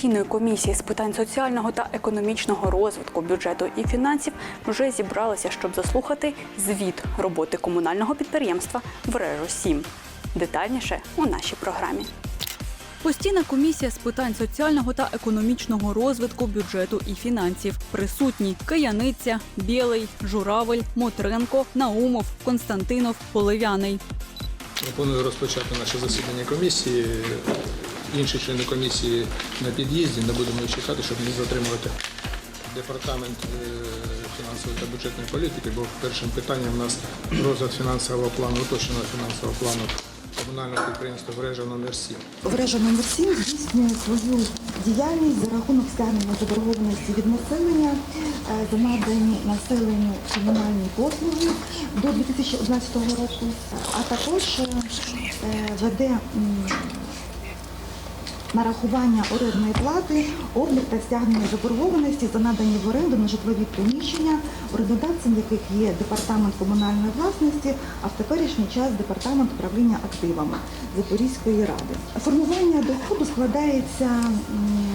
Постійної комісії з питань соціального та економічного розвитку, бюджету і фінансів вже зібралися, щоб заслухати звіт роботи комунального підприємства «Врежу 7 Детальніше у нашій програмі. Постійна комісія з питань соціального та економічного розвитку, бюджету і фінансів. Присутні Кияниця, Білий, Журавель, Мотренко, Наумов, Константинов, Поливяний. Пропоную розпочати наше засідання комісії. Інші члени комісії на під'їзді. Не будемо чекати, щоб не затримувати департамент е, фінансової та бюджетної політики, бо першим питанням у нас розгляд фінансового плану, уточненого фінансового плану комунального підприємства «Врежа номер 7 Врежа номер 7 здійснює свою діяльність за рахунок стягнення заборгованості від населення е, за надані населенню комунальні послуги до 2011 року, а також е, веде нарахування орендної плати, облік та стягнення заборгованості за надані в оренду на житлові приміщення, орендодавцем яких є департамент комунальної власності, а в теперішній час департамент управління активами Запорізької ради. Формування доходу складається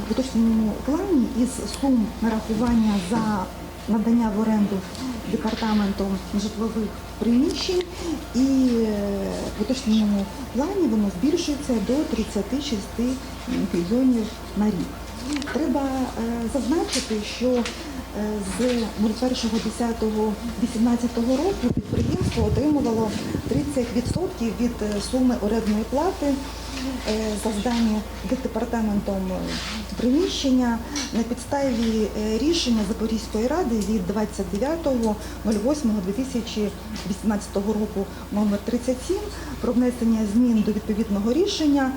в уточненому плані із сум нарахування за надання в оренду департаментом житлових приміщень і е, в уточненому плані воно збільшується до 36 мільйонів на рік. Треба е, зазначити, що е, з 01.10.18 року підприємство отримувало 30% від е, суми орендної плати за здані департаментом е, приміщення на підставі е, рішення Запорізької ради від 29.08.2018 року номер 37 про внесення змін до відповідного рішення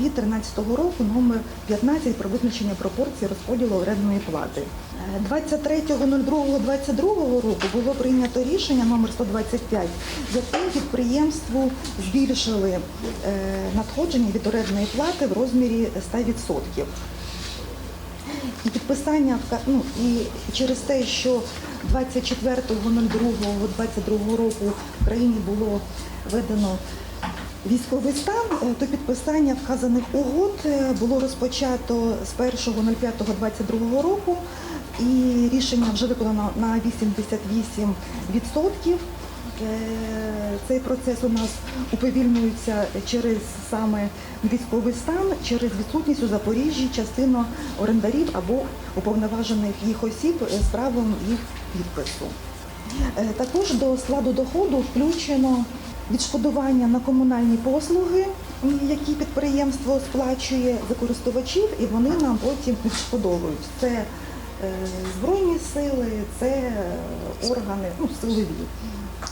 від 13 року номер 15 про визначення пропорцій розподілу орендної плати. Е, 23.02.22 року було прийнято рішення номер 125, яким підприємству збільшили е, надходження від орендної плати в розмірі 100%. І підписання ну, і через те, що 24.02.22 року в країні було введено військовий стан, е, то підписання вказаних угод е, було розпочато з 1.05.22 року, і рішення вже виконано на 88%. Е, Цей процес у нас уповільнюється через саме військовий стан, через відсутність у Запоріжжі частину орендарів або уповноважених їх осіб з правом їх підпису. Е, Також до складу доходу включено відшкодування на комунальні послуги, які підприємство сплачує за користувачів, і вони нам потім відшкодовують. Це збройні сили, це е, органи, ну, силові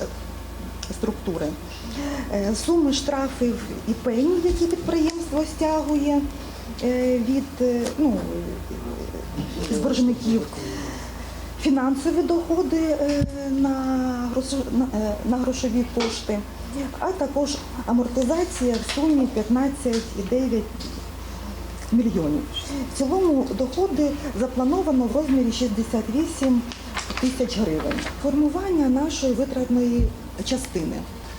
е, структури. Е, Суми штрафів і пені, які підприємство стягує е, від е, ну, е, боржників. Фінансові доходи е, на е, на грошові кошти, а також амортизація в сумі 15,9 мільйонів. В цілому доходи заплановано в розмірі 68 тисяч гривень. Формування нашої витратної частини.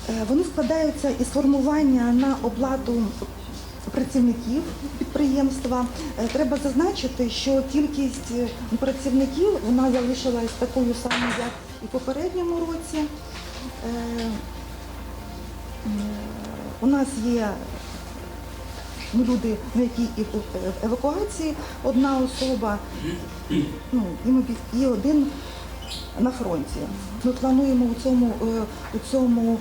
Е, Вони складаються із формування на оплату працівників підприємства. Е, Треба зазначити, що кількість е, працівників вона залишилась такою самою, як і в попередньому році. У нас є люди, на якій і- е, евакуації, одна особа ну, і один на фронті. Ми плануємо у цьому, е, у цьому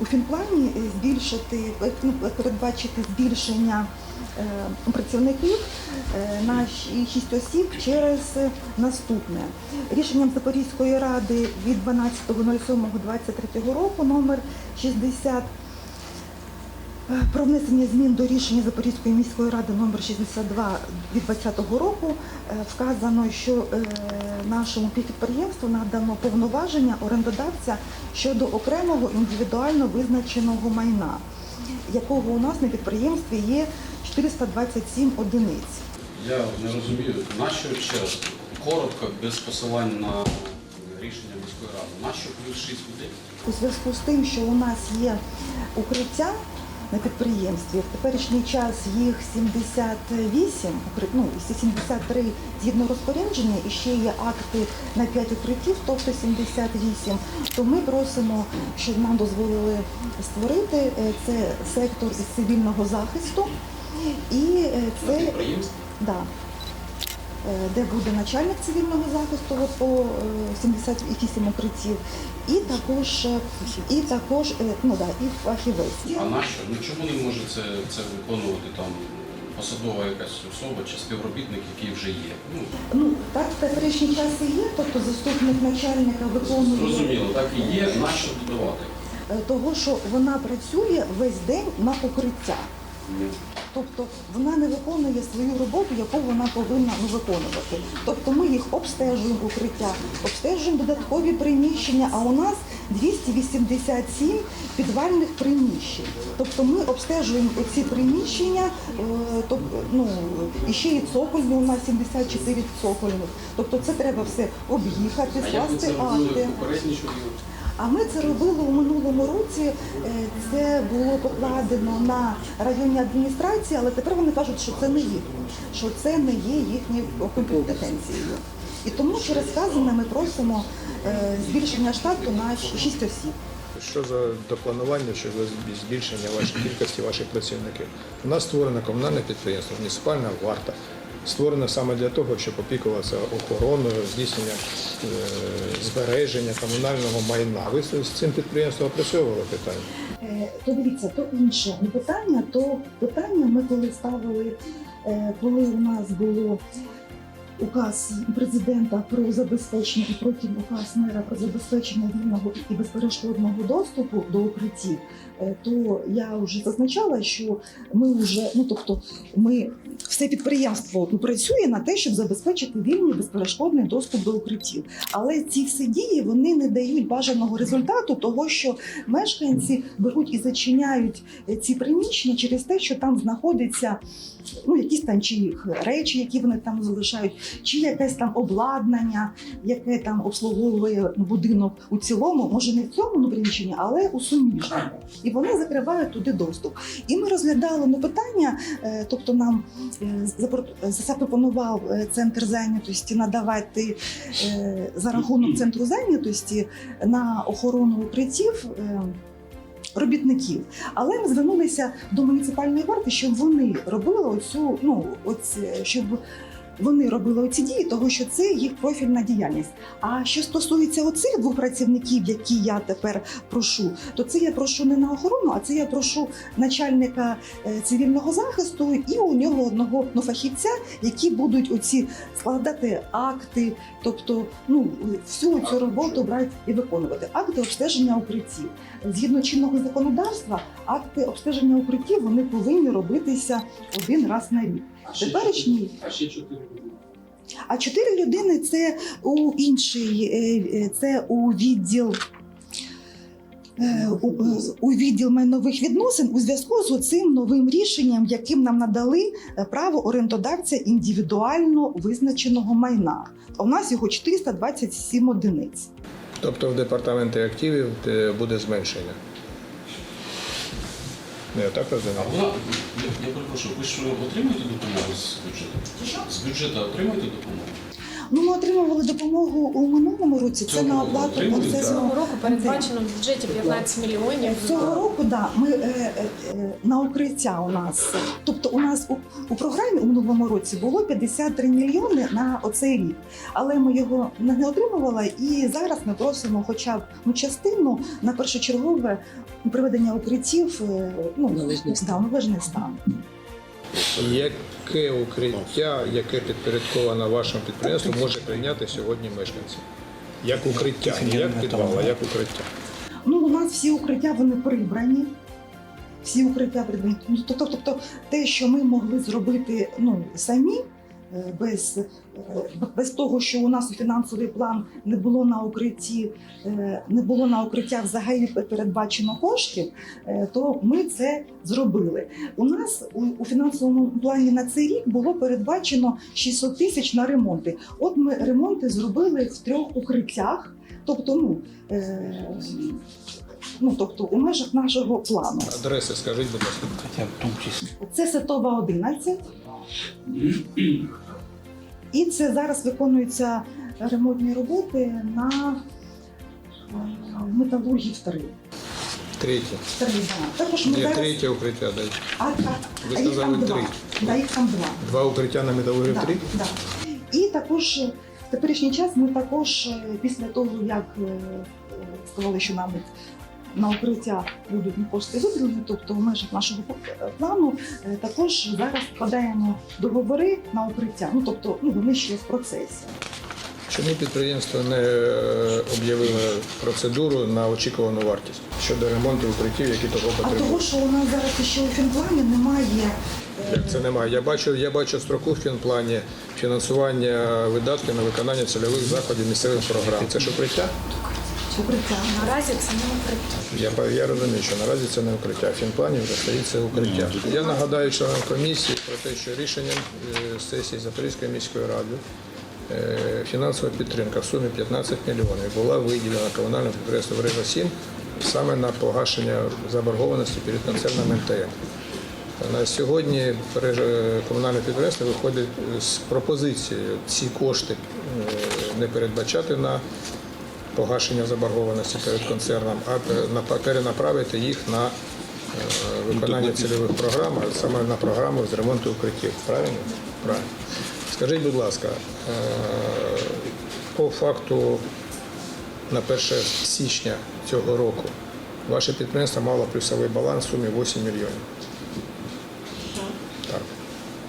у фінплані е, збільшити, ну, передбачити збільшення працівників на щ- 6 осіб через наступне. Рішенням Запорізької ради від 12.07.23 року номер 60 Е, Про внесення змін до рішення Запорізької міської ради номер 62 від 2020 року е, вказано, що е, нашому підприємству надано повноваження орендодавця щодо окремого індивідуально визначеного майна, якого у нас на підприємстві є 427 одиниць. Я не розумію, нащо ще коротко, без посилань на рішення міської ради. Нащо плюс 6 людей? У зв'язку з тим, що у нас є укриття, на підприємстві. В теперішній час їх 78, укр- ну, 73 згідно розпорядження, і ще є акти на 5 укриттів, тобто 78. То ми просимо, щоб нам дозволили створити е, це сектор із цивільного захисту. І е, це? Да. Е, Де буде начальник цивільного захисту по е, 78 укриттів, і також, е, і також е, ну, да, і фахівець. А нащо? Ну чому не може це, це виконувати там посадова якась особа чи співробітник, який вже є? Ну, Ну так в теперішній час і є, тобто заступник начальника виконує зрозуміло, так і є, нащо додавати? е, того, що вона працює весь день на укриття. Тобто вона не виконує свою роботу, яку вона повинна ну, виконувати. Тобто ми їх обстежуємо укриття, обстежуємо додаткові приміщення, а у нас 287 підвальних приміщень. Тобто ми обстежуємо ці приміщення, тобто, ну, і ще і цокольні, у нас 74 цокольних. Тобто це треба все об'їхати, скласти акти. А ми це робили у минулому році. Е, Це було покладено на районні адміністрації, але тепер вони кажуть, що це не їх, що це не є їхньою компетенцією. І тому через сказане ми просимо е, збільшення штату на 6 осіб. Що за допланування щодо збільшення вашої кількості ваших працівників? У нас створено комунальне підприємство, муніципальна варта. Створено саме для того, щоб опікуватися охороною, здійснення е, збереження комунального майна. Ви з цим підприємством опрацьовували питання? Е, То дивіться, то інше не питання, то питання ми коли ставили, е, коли у нас було указ президента про забезпечення і потім указ мера про забезпечення вільного і безперешкодного доступу до укриттів, то я вже зазначала, що ми вже, ну тобто, ми все підприємство ну, працює на те, щоб забезпечити вільний безперешкодний доступ до укриттів. Але ці всі дії вони не дають бажаного результату, того що мешканці беруть і зачиняють е, ці приміщення через те, що там знаходиться ну, якісь там чи їх речі, які вони там залишають, чи якесь там обладнання, яке там обслуговує будинок у цілому, може не в цьому приміщенні, але у суміжному. І вони закривають туди доступ. І ми розглядали ну, питання, е, тобто нам е, запропонував е, центр зайнятості надавати за рахунок центру зайнятості на охорону укриттів. Робітників, але ми звернулися до муніципальної варти, щоб вони робили оцю, ну оці, щоб вони робили оці дії, того що це їх профільна діяльність. А що стосується оцих двох працівників, які я тепер прошу, то це я прошу не на охорону, а це я прошу начальника е, цивільного захисту і у нього одного ну, фахівця, які будуть оці складати акти, тобто ну всю цю роботу брати і виконувати. Акти обстеження укриттів. Згідно чинного законодавства, акти обстеження укриттів вони повинні робитися один раз на рік. Теперішній А ще чотири. А чотири людини це у інший, е, е, це у відділ. е, У, відділ майнових відносин у зв'язку з цим новим рішенням, яким нам надали право орендодавця індивідуально визначеного майна. У нас його 427 одиниць. Тобто в департаменті активів буде зменшення. Не я так розумію? Я, я перепрошую, ви ж отримуєте допомогу з бюджету? З бюджету отримуєте допомогу? Ну, ми отримували допомогу у минулому році. Це на оплату процесу. Цього року передбачено в бюджеті 15 мільйонів. Цього року да, ми е, е, е, на укриття у нас. Тобто, у нас у, у програмі у минулому році було 53 мільйони на оцей рік, але ми його не отримували. І зараз ми просимо, хоча б ну, частину на першочергове приведення укриттів е, ну, Належний да, у належний стан. Яке укриття, яке підпорядковане вашому підприємству, може прийняти сьогодні мешканці? Як укриття, не як підвал, а як укриття. Ну, у нас всі укриття вони прибрані. Всі укриття прибрані. Ну, Тобто, тобто те, що ми могли зробити ну, самі, без, е, без того, що у нас фінансовий план не було на укритті, е, не було на укриття взагалі передбачено коштів, е, то ми це зробили. У нас у, у фінансовому плані на цей рік було передбачено 600 тисяч на ремонти. От ми ремонти зробили в трьох укриттях. Тобто, ну, е, ну тобто у межах нашого плану. Адреси скажіть, будь ласка. Це Сетова 11. І це зараз виконуються ремонтні роботи на е, металургів 3. Третє. Три, да. Також ми Ні, зараз... третє укриття дай. А, а, Ви а їх сказали там два. три. Да, їх там два. Два укриття на металургів Да, три. да. І також е, в теперішній час ми також е, після того, як е, сказали, що нам на укриття будуть кошти виділені, тобто в межах нашого е, плану, е, також зараз вкладаємо договори на укриття. Ну тобто ну, вони ще в процесі. Чому підприємство не е, об'явило процедуру на очікувану вартість щодо ремонту укриттів, які того А того, що у нас зараз ще у фінплані немає. Як це немає? Я бачу, я бачу строку в фінплані фінансування видатків на виконання цільових заходів місцевих програм. Це ж укриття? Укриття. Наразі це не укриття. Я, я розумію, що наразі це не укриття. В фінплані вже стоїть це укриття. Я нагадаю членам комісії про те, що рішенням е, сесії Запорізької міської ради е, фінансова підтримка в сумі 15 мільйонів була виділена комунальному підприємству «Врежа 7 саме на погашення заборгованості перед концерном МТМ. На сьогодні комунальне підприємство виходить з пропозицією ці кошти е, не передбачати на погашення заборгованості перед концерном, а перенаправити їх на е, виконання цільових програм, а саме на програму з ремонту укриттів. Правильно? Правильно. Скажіть, будь ласка, е, по факту на 1 січня цього року ваше підприємство мало плюсовий баланс в сумі 8 мільйонів. Так.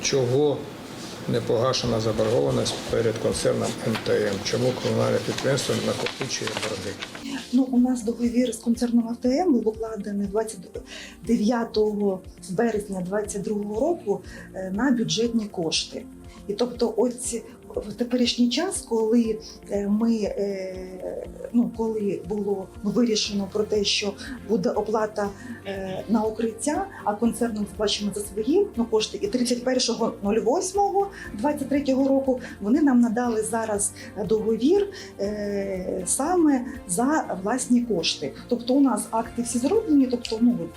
Чого не погашена заборгованість перед концерном МТМ? Чому комунальне підприємство накопичує борги? Ну, у нас договір з концерном АТМ був укладений 29 березня 2022 року е, на бюджетні кошти. І тобто, ось в теперішній час, коли е, ми е, ну коли було вирішено про те, що буде оплата е, на укриття, а концерном сплачено за свої ну, кошти, і 31.08.23 року вони нам надали зараз договір саме за власні кошти. Тобто у нас акти всі зроблені, тобто ну от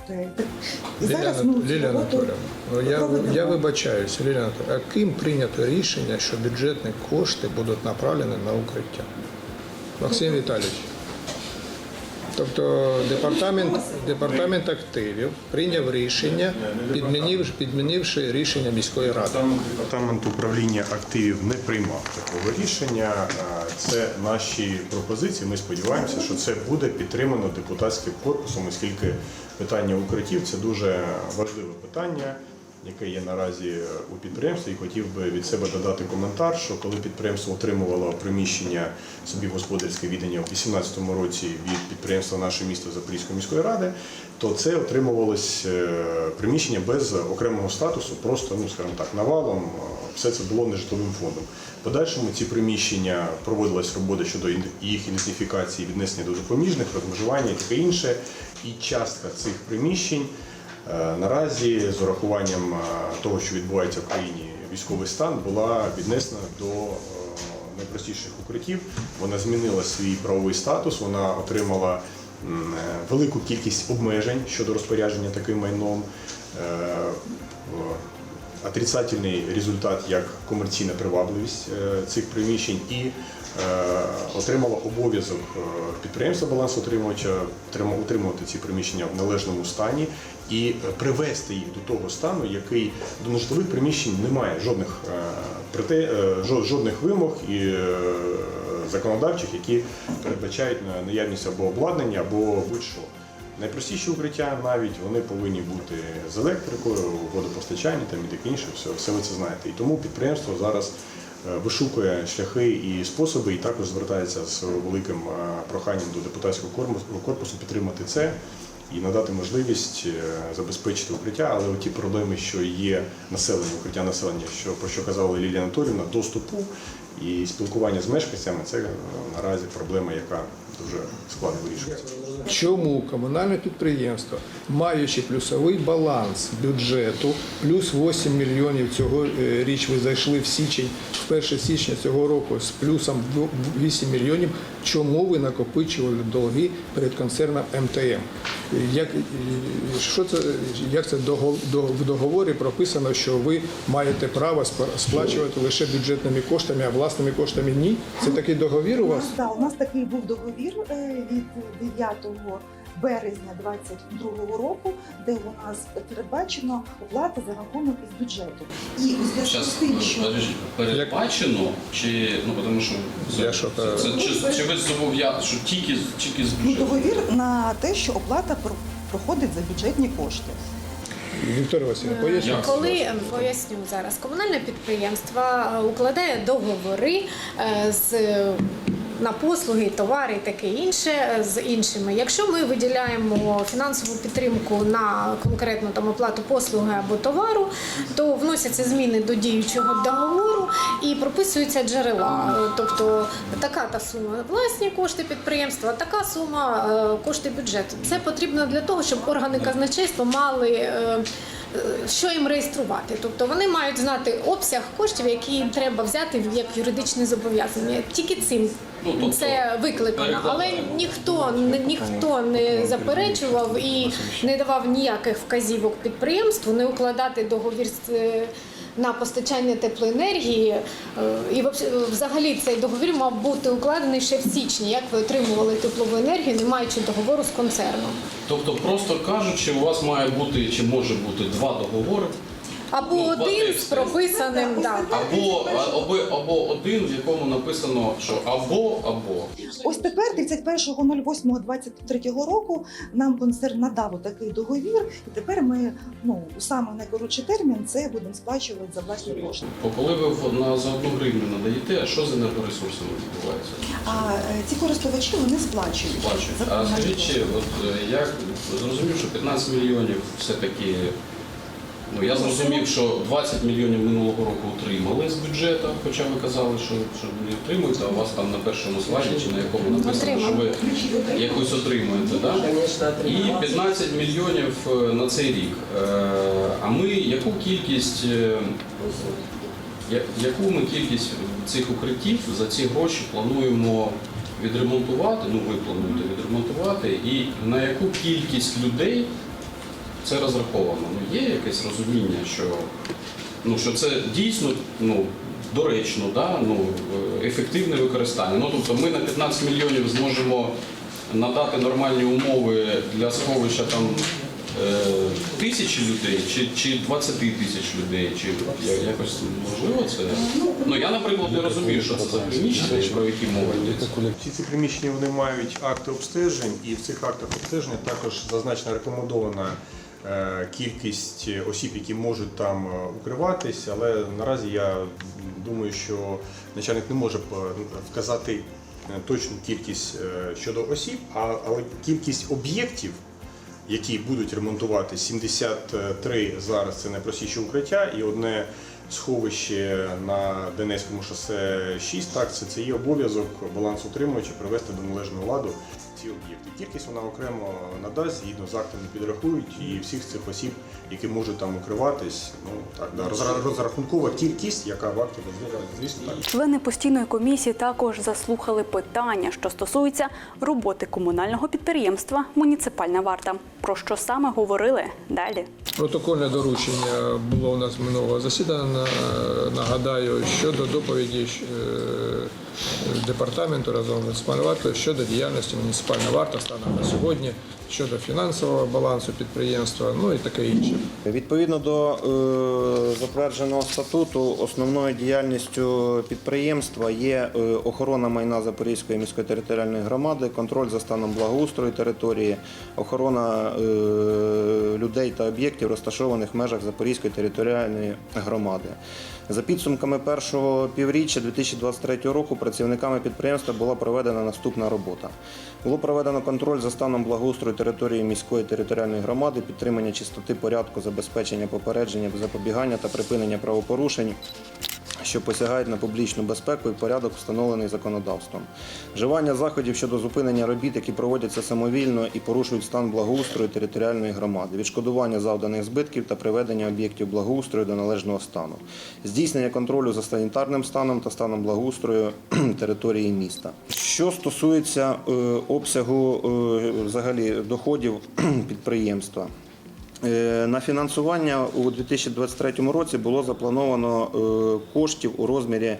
і зараз Анат- ми цю Лілія роботу Анатоліївна, ну я, я вибачаюся, Лілія Анатоліївна, а ким прийнято рішення, що бюджетні кошти будуть направлені на укриття? Максим Віталійович. Тобто департамент, департамент активів прийняв рішення, підмінив, підмінивши рішення міської ради. Департамент управління активів не приймав такого рішення. Це наші пропозиції. Ми сподіваємося, що це буде підтримано депутатським корпусом, оскільки питання укриттів це дуже важливе питання, яке є наразі у підприємстві. І хотів би від себе додати коментар, що коли підприємство отримувало приміщення собі господарське віддання у 2018 році від підприємства наше місто Запорізької міської ради, то це отримувалось е, приміщення без окремого статусу, просто ну скажімо так, навалом. е, Все це було нежитловим фондом. В подальшому ці приміщення проводилась робота щодо їх ідентифікації, віднесення до допоміжних, розмежування і таке інше. І частка цих приміщень е, наразі з урахуванням е, того, що відбувається в країні військовий стан, була віднесена до е, найпростіших укриттів. Вона змінила свій правовий статус, вона отримала е, велику кількість обмежень щодо розпорядження таким майном. Отрицательний результат як комерційна привабливість е, цих приміщень і е, отримала обов'язок е, підприємства балансоутримувача утримувати ці приміщення в належному стані і привести їх до того стану, який до нежитлових приміщень немає жодних проте- жодних вимог і законодавчих, які передбачають на- наявність або обладнання, або будь-що. Найпростіші укриття навіть вони повинні бути з електрикою, водопостачання там і таке інше. Все, все ви це знаєте. І тому підприємство зараз е, вишукує шляхи і способи, і також звертається з великим е, проханням до депутатського корпусу, підтримати це і надати можливість е, забезпечити укриття. Але ті проблеми, що є населення, укриття населення, що про що казала Лілія Анатолівна, доступу І спілкування з мешканцями це наразі проблема, яка дуже складно вирішується. Чому комунальне підприємство, маючи плюсовий баланс бюджету, плюс 8 мільйонів цього е, річ ви зайшли в січень, в 1 січня цього року з плюсом 8 мільйонів, чому ви накопичували долги перед концерном МТМ? Як, е, що це, як це в договорі прописано, що ви маєте право сплачувати лише бюджетними коштами, а власними коштами ні? Це такий договір у вас? да, у нас такий був договір е, від 9 березня 2022 року, де у нас передбачено оплата за рахунок із бюджету. І у зв'язку Зараз з тим, що передбачено, чи ну тому що це, Я що, це, це, чи, чи ви зобов'язані, що тільки, тільки з ну, бюджету? договір на те, що оплата про- проходить за бюджетні кошти. Вікторія Васильівна, поясніть. Як? Коли е, поясню зараз, комунальне підприємство е, укладає договори е, з е, на послуги, товари і таке інше е, з іншими. Якщо ми виділяємо фінансову підтримку на конкретну там оплату послуги або товару, то вносяться зміни до діючого договору і прописуються джерела. Е, Тобто така та сума власні кошти підприємства, така сума е, кошти бюджету. Це потрібно для того, щоб органи казначейства мали. Е, е, Що їм реєструвати? Тобто вони мають знати обсяг коштів, які їм треба взяти як юридичне зобов'язання. Тільки цим Ну, тобто це викликано, але ніхто ніхто не заперечував і не давав ніяких вказівок підприємству не укладати договір з. Е, На постачання теплоенергії Е, і вообще- взагалі цей договір мав бути укладений ще в січні. Як ви отримували теплову енергію, не маючи договору з концерном? Тобто, просто кажучи, у вас має бути чи може бути два договори, Або Ну, один з прописаним да. або, або, або один, в якому написано, що або або. Ось тепер, 31.08.23 року, нам концерн надав такий договір, і тепер ми ну у саме найкоротший термін це будемо сплачувати за власні кошти. Бо коли ви в- на за одну гривню надаєте, а що з енергоресурсами відбувається? А е, ці користувачі вони сплачують. Сплачують. за А комунальні скажіть, послуги. от е, я зрозумів, що 15 мільйонів все-таки. Ну я зрозумів, що 20 мільйонів минулого року отримали з бюджету, хоча ви казали, що, що не отримуєте, а у вас там на першому слайді чи на якому написано, що ви якось отримуєте. Да? І 15 мільйонів е, на цей рік. Е, А ми яку кількість, е, яку ми кількість цих укриттів за ці гроші плануємо відремонтувати? Ну, ви плануєте відремонтувати, і на яку кількість людей це розраховано? Ну, є якесь розуміння, що, ну, що це дійсно ну, доречно, да? ну, ефективне використання. Ну, тобто ми на 15 мільйонів зможемо надати нормальні умови для сховища там е, тисячі людей чи, чи 20 тисяч людей, чи якось можливо це? Ну я, наприклад, не розумію, що це за приміщення, про які мови йдеться. Всі ці приміщення вони мають акти обстежень, і в цих актах обстеження також зазначена рекомендована кількість осіб, які можуть там е, укриватись. Але наразі я думаю, що начальник не може е, вказати е, точну кількість е, щодо осіб, але кількість об'єктів. Які будуть ремонтувати 73 зараз це найпростіші укриття, і одне сховище на Донецькому шосе 6. Так, це, це є обов'язок балансоутримувача привести до належного ладу ці об'єкти. Кількість вона окремо надасть, згідно з актами підрахують, і всіх цих осіб, які можуть там укриватись, ну так, да, розрахункова кількість, яка в акті, звісно, так. Члени постійної комісії також заслухали питання, що стосуються роботи комунального підприємства Муніципальна варта. Про що саме говорили далі? Протокольне доручення було у нас минулого засідання. На- Нагадаю, щодо доповіді е, департаменту разом з вартою щодо діяльності муніципальної варти станом на сьогодні, щодо фінансового балансу підприємства, ну і таке інше. Відповідно до е, затвердженого статуту, основною діяльністю підприємства є е, охорона майна Запорізької міської територіальної громади, контроль за станом благоустрою території, охорона е, людей та об'єктів, розташованих в межах Запорізької територіальної громади. За підсумками першого півріччя 2023 року працівниками підприємства була проведена наступна робота. Було проведено контроль за станом благоустрою території міської територіальної громади, підтримання чистоти порядку, забезпечення попередження, запобігання та припинення правопорушень що посягають на публічну безпеку і порядок, встановлений законодавством. Вживання заходів щодо зупинення робіт, які проводяться самовільно і порушують стан благоустрою територіальної громади, відшкодування завданих збитків та приведення об'єктів благоустрою до належного стану, здійснення контролю за санітарним станом та станом благоустрою території міста. Що стосується е, обсягу е, взагалі доходів підприємства. Е, На фінансування у 2023 році було заплановано коштів у розмірі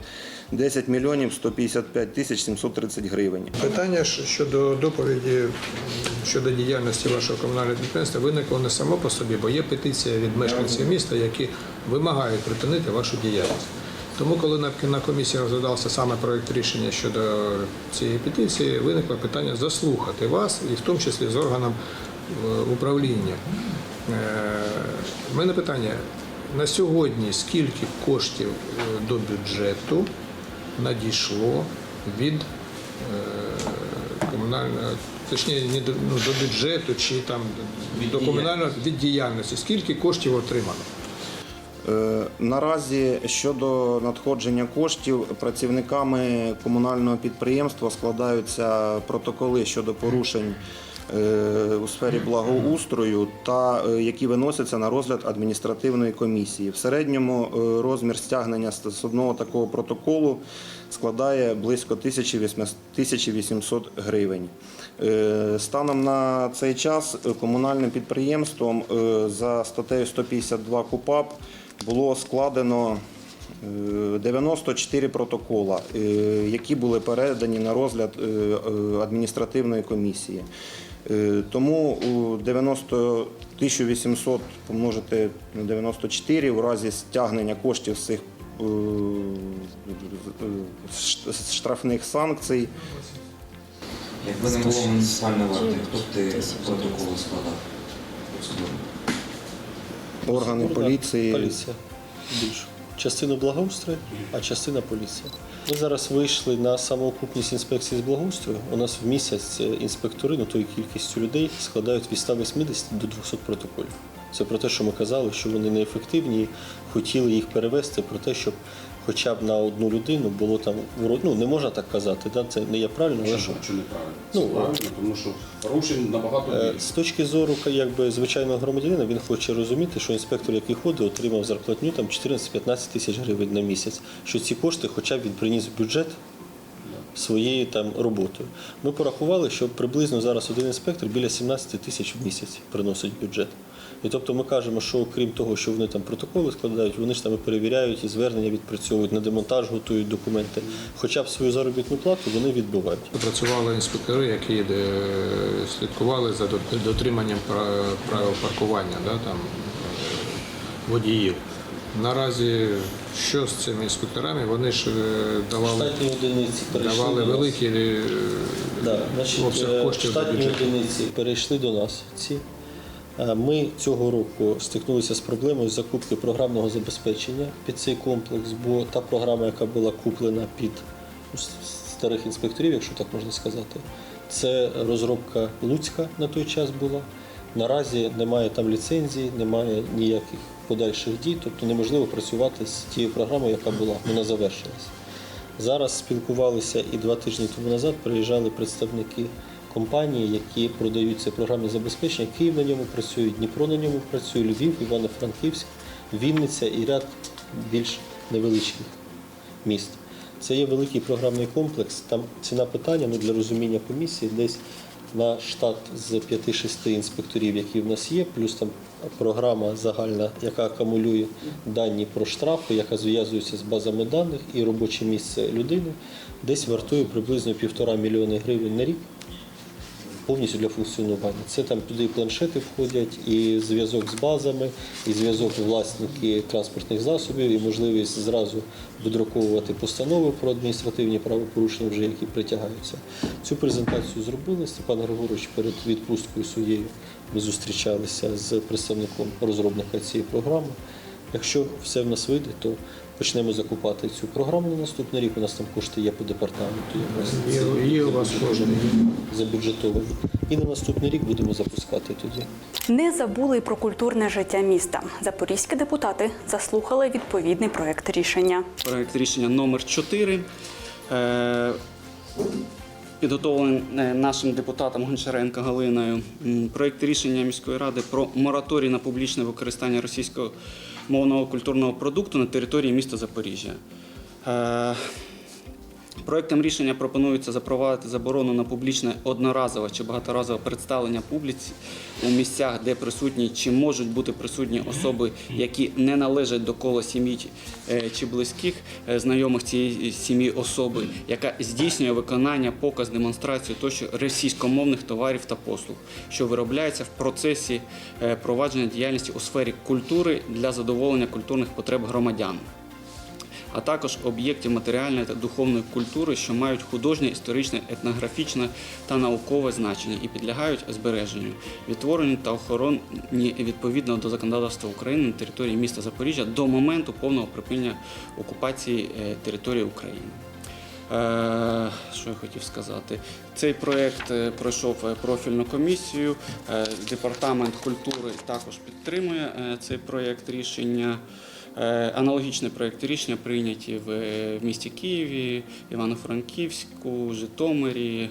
10 мільйонів 155 тисяч 730 гривень. Питання щодо доповіді щодо діяльності вашого комунального підприємства виникло не само по собі, бо є петиція від мешканців міста, які вимагають припинити вашу діяльність. Тому, коли на, на комісії розглядався саме проект рішення щодо цієї петиції, виникло питання заслухати вас, і в тому числі з органом е, управління. Е, У мене питання: на сьогодні скільки коштів е, до бюджету надійшло від е, комунального, точніше, не до, ну, до бюджету чи там до комунального від діяльності, скільки коштів отримано? Е, Наразі щодо надходження коштів працівниками комунального підприємства складаються протоколи щодо порушень е, у сфері благоустрою та е, які виносяться на розгляд адміністративної комісії. В середньому розмір стягнення з одного такого протоколу складає близько 1800 1800 гривень. Е, Станом на цей час е, комунальним підприємством е, за статтею 152 КУПАП було складено е, 94 протокола, які були передані на розгляд адміністративної комісії. Тому у 90 1800 помножити на 94 у разі стягнення коштів з цих штрафних санкцій Якби не було муніципальної варти, хто б ти протоколи складав? органи поліції. Поліція більше. Частину благоустрою, а частина поліція. Ми зараз вийшли на самоокупність інспекції з благоустрою. У нас в місяць е, інспектори, ну тою кількістю людей, складають від 180 до 200 протоколів. Це про те, що ми казали, що вони неефективні, хотіли їх перевести, про те, щоб хоча б на одну людину було там ну не можна так казати, да? це не є правильно, але що. Що неправильно? Ну, Це правильно, тому що порушень набагато Е, більше. З точки зору якби, звичайного громадянина, він хоче розуміти, що інспектор, який ходить, отримав зарплатню там 14-15 тисяч гривень на місяць, що ці кошти хоча б він приніс в бюджет своєю там роботою. Ми порахували, що приблизно зараз один інспектор біля 17 тисяч в місяць приносить бюджет. І тобто ми кажемо, що крім того, що вони там протоколи складають, вони ж там і перевіряють і звернення відпрацьовують, на демонтаж готують документи. Хоча б свою заробітну плату вони відбувають. Працювали інспектори, які е, слідкували за дотриманням пра- правил паркування да, там, е, водіїв. Наразі що з цими інспекторами? Вони ж е, давали, одиниці давали великі Да, значить, обсяг коштів до штатні одиниці перейшли до нас. Ці. Е, Ми цього року стикнулися з проблемою закупки програмного забезпечення під цей комплекс, бо та програма, яка була куплена під ну, старих інспекторів, якщо так можна сказати, це розробка Луцька на той час була. Наразі немає там ліцензії, немає ніяких подальших дій, тобто неможливо працювати з тією програмою, яка була, вона завершилась. Зараз спілкувалися і два тижні тому назад приїжджали представники компанії, які продають це програмне забезпечення. Київ на ньому працює, Дніпро на ньому працює, Львів, Івано-Франківськ, Вінниця і ряд більш невеличких міст. Це є великий програмний комплекс. Там ціна питання ну, для розуміння комісії десь на штат з 5-6 інспекторів, які в нас є, плюс там програма загальна, яка акумулює дані про штрафи, яка зв'язується з базами даних і робоче місце людини, десь вартує приблизно півтора мільйони гривень на рік повністю для функціонування. Це там туди планшети входять, і зв'язок з базами, і зв'язок власники транспортних засобів, і можливість зразу видруковувати постанови про адміністративні правопорушення, вже які притягаються. Цю презентацію зробили. Степан Григорович перед відпусткою своєю ми зустрічалися з представником розробника цієї програми. Якщо все в нас вийде, то почнемо закупати цю програму на наступний рік. У нас там кошти є по департаменту. є у вас кожен. забюджетовані. І І на наступний рік будемо запускати тоді. Не забули й про культурне життя міста. Запорізькі депутати заслухали відповідний проект рішення. проект рішення номер 4 е, підготовлений е, нашим депутатом Гончаренко Галиною. проєкт рішення міської ради про мораторій на публічне використання російського мовного культурного продукту на території міста Запоріжжя. Проектом рішення пропонується запровадити заборону на публічне одноразове чи багаторазове представлення публіці у місцях, де присутні чи можуть бути присутні особи, які не належать до кола сім'ї е, чи близьких е, знайомих цієї сім'ї особи, яка здійснює виконання, показ, демонстрацію тощо російськомовних товарів та послуг, що виробляється в процесі е, провадження діяльності у сфері культури для задоволення культурних потреб громадян а також об'єктів матеріальної та духовної культури, що мають художнє, історичне, етнографічне та наукове значення і підлягають збереженню, відтворенню та охороні відповідно до законодавства України на території міста Запоріжжя до моменту повного припинення окупації е, території України. Е, Що я хотів сказати? Цей проєкт е, пройшов профільну комісію. Департамент культури також підтримує цей проєкт рішення. Е, Аналогічний проєкт рішення прийняті е, в місті Києві, Івано-Франківську, Житомирі,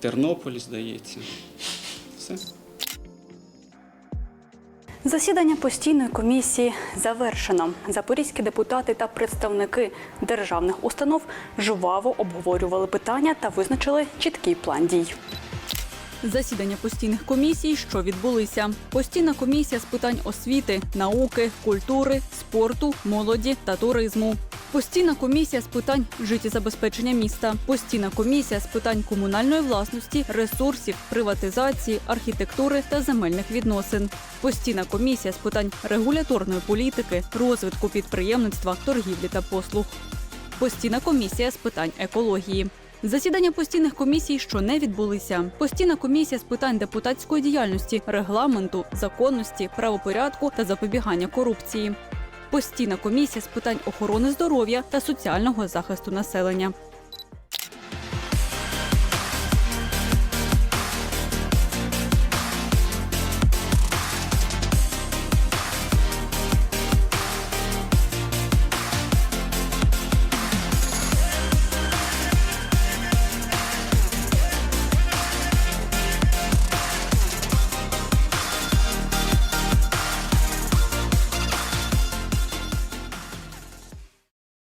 Тернополі, здається. Все. Засідання постійної комісії завершено. Запорізькі депутати та представники державних установ жваво обговорювали питання та визначили чіткий план дій. Засідання постійних комісій, що відбулися. Постійна комісія з питань освіти, науки, культури, спорту, молоді та туризму. Постійна комісія з питань життєзабезпечення міста. Постійна комісія з питань комунальної власності, ресурсів, приватизації, архітектури та земельних відносин. Постійна комісія з питань регуляторної політики, розвитку підприємництва, торгівлі та послуг. Постійна комісія з питань екології. Засідання постійних комісій, що не відбулися. Постійна комісія з питань депутатської діяльності, регламенту, законності, правопорядку та запобігання корупції. Постійна комісія з питань охорони здоров'я та соціального захисту населення.